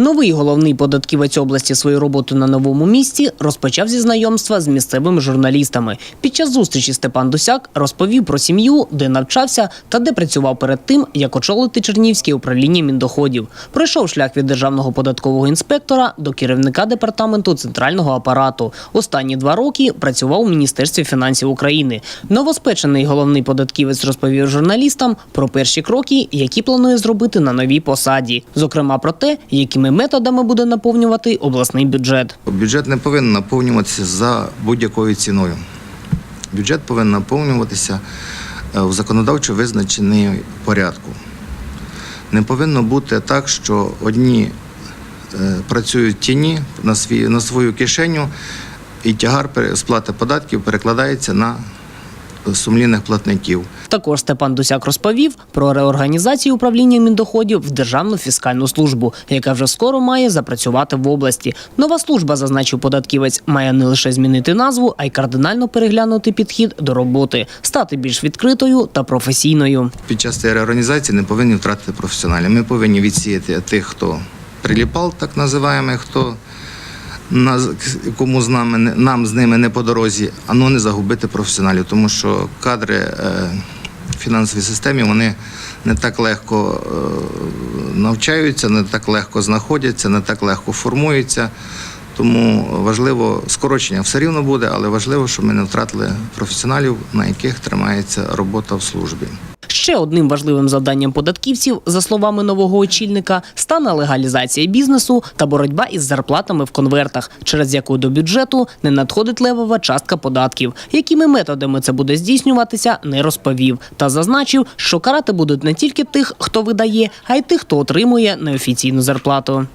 Новий головний податківець області свою роботу на новому місці розпочав зі знайомства з місцевими журналістами. Під час зустрічі Степан Дусяк розповів про сім'ю, де навчався та де працював перед тим, як очолити Чернівське управління міндоходів. Пройшов шлях від державного податкового інспектора до керівника департаменту центрального апарату. Останні два роки працював у міністерстві фінансів України. Новоспечений головний податківець розповів журналістам про перші кроки, які планує зробити на новій посаді, зокрема про те, якими методами буде наповнювати обласний бюджет. Бюджет не повинен наповнюватися за будь-якою ціною. Бюджет повинен наповнюватися е, в законодавчо визначеній порядку. Не повинно бути так, що одні е, працюють в тіні на, свою кишеню, і тягар сплати податків перекладається на сумлінних платників. Також Степан Дусяк розповів про реорганізацію управління міндоходів в Державну фіскальну службу, яка вже скоро має запрацювати в області. Нова служба, зазначив податківець, має не лише змінити назву, а й кардинально переглянути підхід до роботи, стати більш відкритою та професійною. Під час цієї реорганізації не повинні втратити професіоналів. Ми повинні відсіяти тих, хто приліпав, так називаємо, хто кому з нами нам з ними не по дорозі, а ну не загубити професіоналів, тому що кадри е, в фінансовій системі вони не так легко е, навчаються, не так легко знаходяться, не так легко формуються. Тому важливо скорочення все рівно буде, але важливо, щоб ми не втратили професіоналів, на яких тримається робота в службі. Ще одним важливим завданням податківців, за словами нового очільника, стане легалізація бізнесу та боротьба із зарплатами в конвертах, через яку до бюджету не надходить левова частка податків. Якими методами це буде здійснюватися, не розповів. Та зазначив, що карати будуть не тільки тих, хто видає, а й тих, хто отримує неофіційну зарплату.